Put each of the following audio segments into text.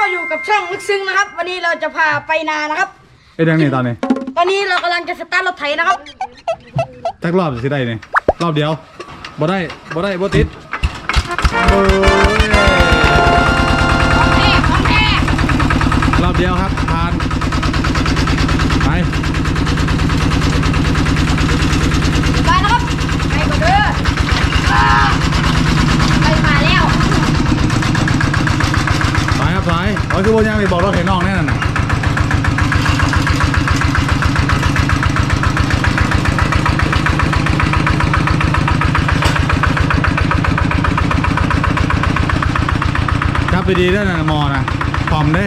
ก็อยู่กับช่องลึกซึ้งนะครับ วันนี้เราจะพาไปนานะครับเอ้ยดังนี่ตอนนี้ตอนนี้เรากำลังจะสตาร์ทรถไถนะครับจักรอบจะสิได้นี่รอบเดียวบ่ได้บ่ได้บ่ติดโอ้ยรอบเดียวครับผ่านไป ไปนะครับ ไปก่อนเด้ออ่าไปมาแล้ว ไปครับไปโอ้ยคือบ่ยังไปบอกรถเห็นน้องแน่นอนน่ะครับ ไปดีด้วยนะมอนะพร้อมเด้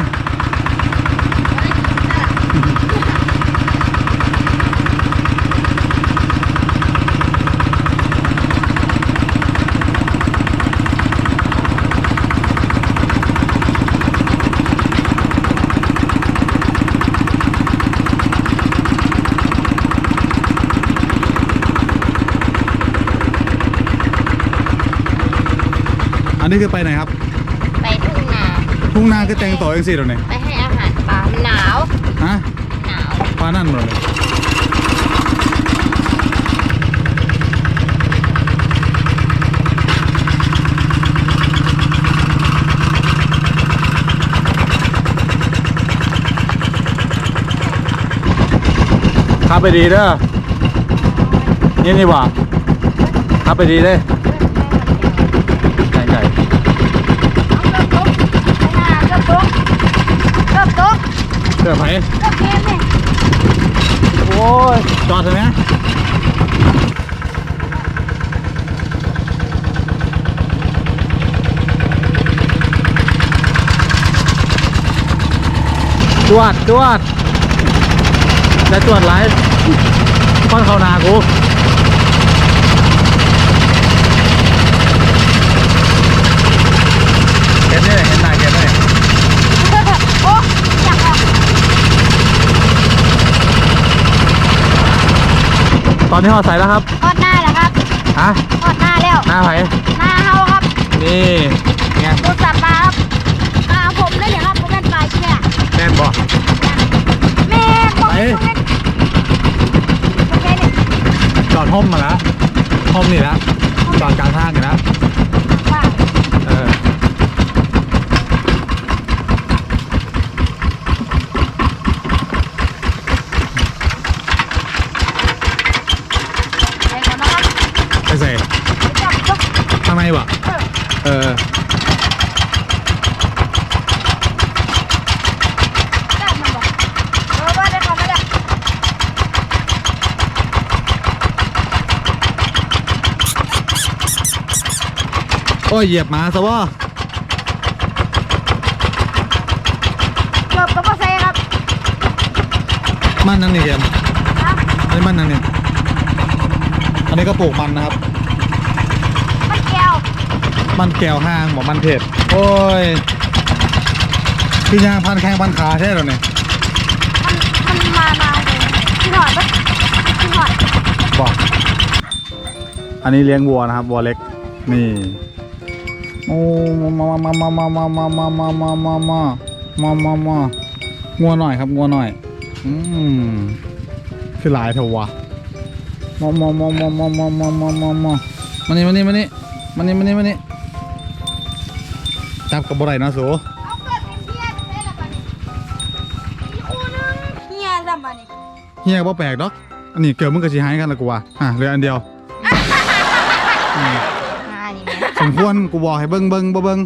อันนี้คือไปไหนครับ ทุ่งนาคือแต่งตัวเองสิเดี๋ยวนี้ไปให้อาหารปลามันหนาวฮะหนาวปลานั่นหมดเลยขับไปดีเด้อนี่นี่หว่าขับไปดีเด้ใช่ใช่ เริ่มตกไปนาเริ่มตกเริ่มตก เสื้ อไผ่เริ่มเกมเนี่ยโอ้ย จอดเลยนะจวดจวดจะจวดไลฟ์ค่อนเข้านากูเห็นเนี่ยเห็นหน้าเห็นเลย โอ้อยากออก ต อนนี้หอดใส่แล้วครับทอดหน้าแล้วครับฮะทอดหน้าแล้วหน้าไผ่หน้าเฮาครับนี่ไงดูสัตว์ปลาครับปลาผมได้อย่างครับผมเป็นปลาเชี่ยแน่นบ่แม่บอกไปโอเคเนี่ยจอดห้อมมาแล้วห้อมนี่แล้วจอดกลางทางกันแล้ว ว่า เออ ไปก่อนนะครับ ไปใส่ จับจับ ข้างในบ่เออเออจับมันบอกเออว่าได้เข้ามาแล้วโอ้ยเหยียบหมาซะว่าเกือบกับพ่อเซครับมันนั่นนี่เกมนะอันนี้มันนั่นนี่อันนี้ก็ปลูกมันนะครับมันแก้ว มันแก้วห้างบอกมันเผ็ดโอ้ยคือยางพันแข้งพันขาใช่หรอเนี่ยมันมันมามาเลยที่หอดปะที่หอดบอกอันนี้เลี้ยงวัวนะครับวัวเล็กนี่โอ้มามามามามามามามามามามามามามางัวหน่อยครับงัวหน่อยอืมคือหลายเถอะวะมามามามามามามามามามามานี่มานี่มานี่มานี่มานี่มานี่ จับกับบ่ได้นะสูเอาเกิดเป็นเฮียจะได้ละบัดนี้อีกคู่นึงเฮียจำบัดนี้เฮียบ่แปลกดอกอันนี้เกิดมึงกับสิหายกันละกูว่าอะเหลืออันเดียวอืมมานี่แม่สมควรกูบอกให้เบิ่งเบิ่งบ่เบิ่ง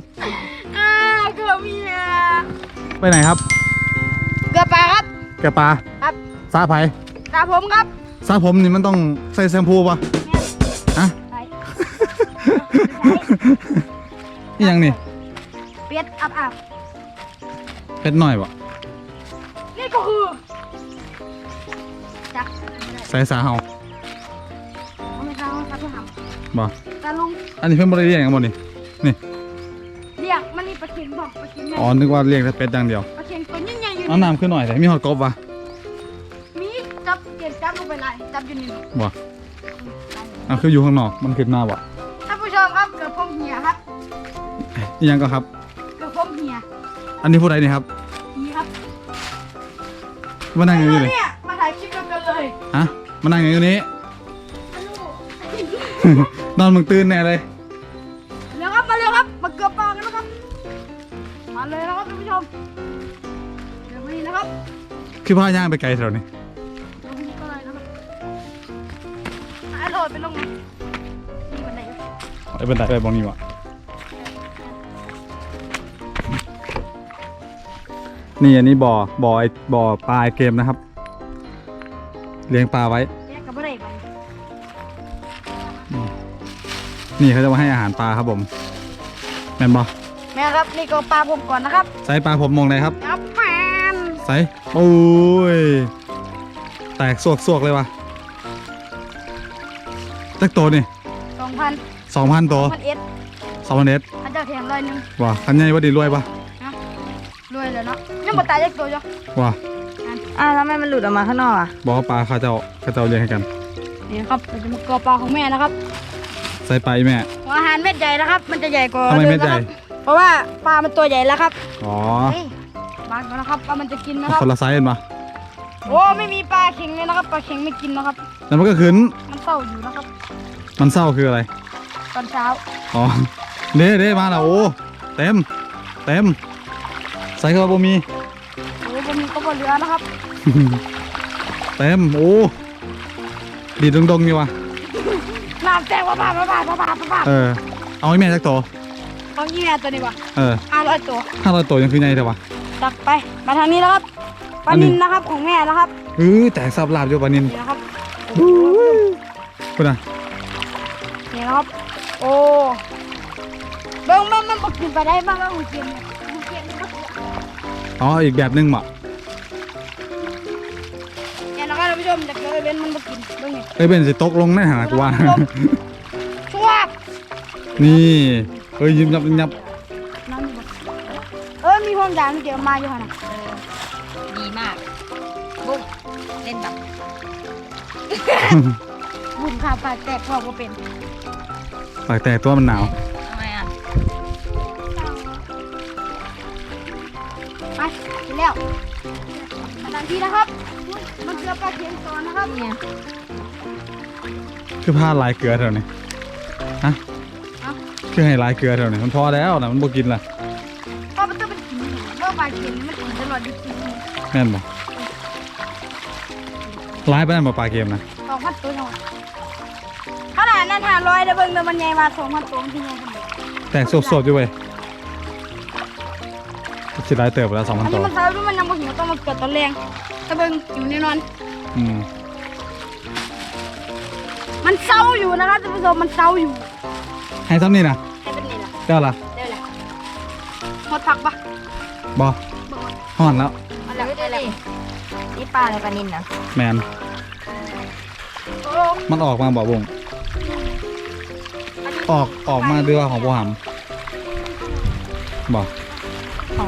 อ่าเกือบเฮียไปไหนครับ เกือบปลาครับ แกปลาครับ ซาไผตาผมครับซาผมนี่มันต้องใส่แชมพูป่ะฮะ ไปนี่ยังนี่ เป็ดอับอับเพชรหน่อยป่ะนี่ก็คือจักใส่สาเฮาเอาไม่เข้าครับพี่หบ่ำตาลุงอันนี้เพิ่นบ่ได้เรียกหยังบ่นี่นี่เรียกมันนี่ปลาเค็งบอกปลาเค็งไงอ๋อนึกว่าเรียกแต่เป็ดอย่างเดียวปลาเค็งตัวใหญ่ๆอยู่เอาน้ำขึ้นหน่อยแต่มีหอดกบว่ะมีจับเก็บจับลงไปเลยจับอยู่นี่ บ่เอาคืออยู่ข้างนอกมันขึ้นมาบ่ท่านผู้ชมครับเกือบผมเหียครับอีหยังก็ครับ อันนี้พูดอะไรเนี่ยครับนี่ครับมานั่งอย่างนี้เลยเนี่ยมาถ่ายคลิปกันเลยฮะมานั่งอย่างนี้ นอนมึงตื่นแน่เลยเร็วครับมาเร็วครับมาเกือบปลากันนะครับมาเลยนะครับท่านผู้ชมเดี๋ยวมานี่นะครับคือพาย่างไปไกลแถวนี้ลงนี้ก็เลยนะครับหายโหลดไปลงไหนนี่มันไหนอยู่ไอ้เป็นไดไปบองนี่วะ นี่อันนี้บ่อบ่อไอบ่อปลาไอเกมนะครับ เลี้ยงปลาไว้ แยกกับอะไรไปนี่เขาจะมาให้อาหารปลาครับผมแม่นบ่แม่ครับนี่ก็ปลาผมก่อนนะครับใส่ปลาผมมองไหนครับครับแมนใส่โอ้ยแตกสวกสวกๆเลยวะตักตัวนี่สองพันสองพันตัวพันเอ็ดสองพันเอ็ดพระเจ้าแถมร้อยหนึ่งว่ะคันใหญ่ว่าดีรวยปะ รวยเลยเนาะยังบ่ตายยักตัวจ้ะว่ะอ้าวแล้วทำไมมันหลุดออกมาข้างนอกอะบอกว่าปลาเขาเจ้าเขาเจ้าเลี้ยงให้กันนี่นะครับเราจะมากอปลาของแม่นะครับ ใส่ปลาอีแม่หัวอาหารเม็ดใหญ่นะครับ มันจะใหญ่กว่าทำไมเม็ดดิใหญ่นะครับเพราะว่าปลามันตัวใหญ่แล้วครับอ๋อปลาก่อนนะครับปลามันจะกินนะครับคนละไซส์เห็นปะโอ้ไม่มีปลาเข็งเลยนะครับปลาเข็งไม่กินนะครับแล้วมันก็ขึ้นมันเศร้าอยู่นะครับ มันเศร้าคืออะไร ตอนเช้าอ๋อเด้เด้มาแล้วโอ้เต็ม เต็มใส่เข้าไปบ่มีโอ้ผมมีก็บ่เหลือนะครับเต็มโอ้ดีดดงๆอยู่วะน้ำแตกว่าปลาปลาปลาปลาปลาปลาเออเอาไอ้แม่จักตัวของยี่แม่ตัวนี้วะเออห้าร้อยตัวห้าร้อยตัวยังคือไงแต่วะตักไปมาทางนี้แล้วครับปลาอันนี้นินนะครับของแม่นะครับเออแตกสับลาบอยู่ปานินนี่นะครับคุณอะนี่นะครับโอ้เบิ้งมันมันบอกกินไปได้บ้างแล้วหูเกียนเนี่ยหูเกียนนะครับ อ๋ออีกแบบหนึงเหมาะเนี่ยนะครับท่านผู้ชมจากเลยเว้นมันบอกกินเบิ้งนี่เอ้ยเป็นสิตกลงแน่หากูว่า ชวบนี่เอ้ยยิบยับยิบยับน้ำมีบ่เออมีห่วงยางเดี๋ยวมาอยู่หั่นน่ะดีมาก บุ้งเล่นแบบบุญข่าวปากแตกพอก็เป็นปากแตกตัวมันหนาว ไปกินแล้วมาทันทีนะครับอุ๊ยมันเกลือปลาเค็มก่อนนะครับเนี่ยคือผ้าลายเกลือแถวนี้ฮะเอ้าคือให้ลายเกลือแถวนี้มันพอแล้วนะมันบ่กินละเพราะมันต้องเป็นกินเพราะปลาเค็มนี่มันกินตลอดยี่สิบสี่ชั่วโมงแม่นบ่ลายไปนั่นบ่ปลาเกมนะสองพันตัวเท่านั้นขนาดนั้นห้าร้อยเด้อเบิ่งเด้อมันใหญ่มาสองพันตัวมันที่ใหญ่ขนาดนี้แตกสดๆอยู่เว้ย สิลายเติบไปแล้วสองพัอันนตันี้วมันเศร้าด้วยมันยังบ่หิวต้องมาเกิดตอนแรงถ้าเบิ่งอยู่แน่นอน อืมมันเศร้าอยู่นะครับท่านผู้ชมมันเศร้าอยู่ให้ซ้ำนี่นะให้เป็นนี่ล่ะเจ้าล่ะได้แหละหมดผักปะบ่ห่อนแล้ว มาแล้วดูได้แล้วดินี่ปลาอะไรปลานินนะแมนโอ้มันออกมาบ่บงออกออกมาเดือของบ่หำบ่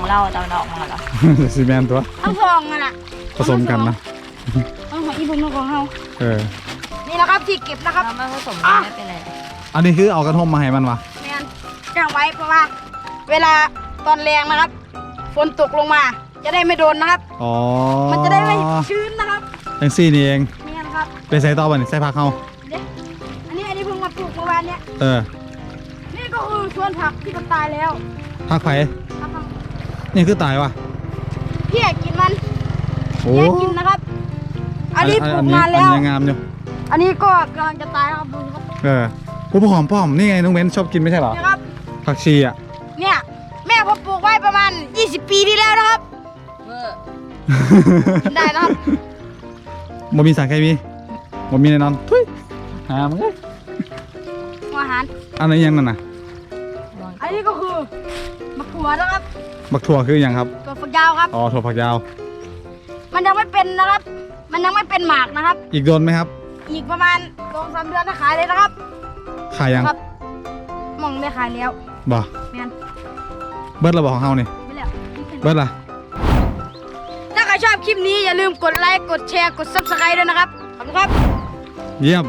ของเราตอนออกมาเหรอซีแมนตัวทั้งสองอะน่ะผสมกันนะทั้งของอีบุญทั้งของเฮาเออนี่นะครับที่เก็บนะครับเราไม่ผสมกันไม่เป็นไรหรอกอันนี้คือเอากระทงมาให้มันวะแมนจ้างไว้เพราะว่า เวลาตอนแรงนะครับ ฝนตกลงมา จะได้ไม่โดนนะครับอ๋อมันจะได้ไม่ชื้นนะครับจังซี่นี่เองแมนครับไปใส่ต่อบัดนี้ใส่ผักเฮาเดี๋ยวอันนี้อันนี้เพิ่งมาปลูกเมื่อวานเนี้ยเออนี่ก็คือสวนผักที่มันตายแล้วผักไผครับ นี่คือตายวะพี่อยากกินมันโอ้แยกกินนะครับ อันนี้ปลูอักนี้นานแล้ว อันนี้งามอยู่อันนี้ก็กำลังจะตายนะครับดูสิครับเออผู้หอมป้อมนี่ไงน้องเบนชอบกินไม่ใช่เหรอนะครับ ผักชีอะเนี่ยแม่ผมปลูกไว้ประมาณ 20 ปีที่แล้วนะครับเวอร์กินได้นะครับบ่มีสารเคมีบ่มีแน่นอนทุยหามันเลยหัวอาหารอันนี้ยังนั่นน่ะ อันนี้ก็คือมะขัวนะครับบักถั่วคืออย่างครับ ตัวฝักยาวครับ อ๋อถั่วผักยาว มันยังไม่เป็นนะครับ มันยังไม่เป็นหมากนะครับ อีกโดนไหมครับ อีกประมาณสองสามเดือนจะขายเลยนะครับขายยังครับมองได้ขายแล้วบ่แมนเบิร์ดเราบอกของเฮานี่ไม่แล้วเบิร์ดล่ะ ถ้าใครชอบคลิปนี้อย่าลืมกดไลค์ กดแชร์ กด subscribe ด้วยนะครับ ขอบคุณครับ เยี่ยม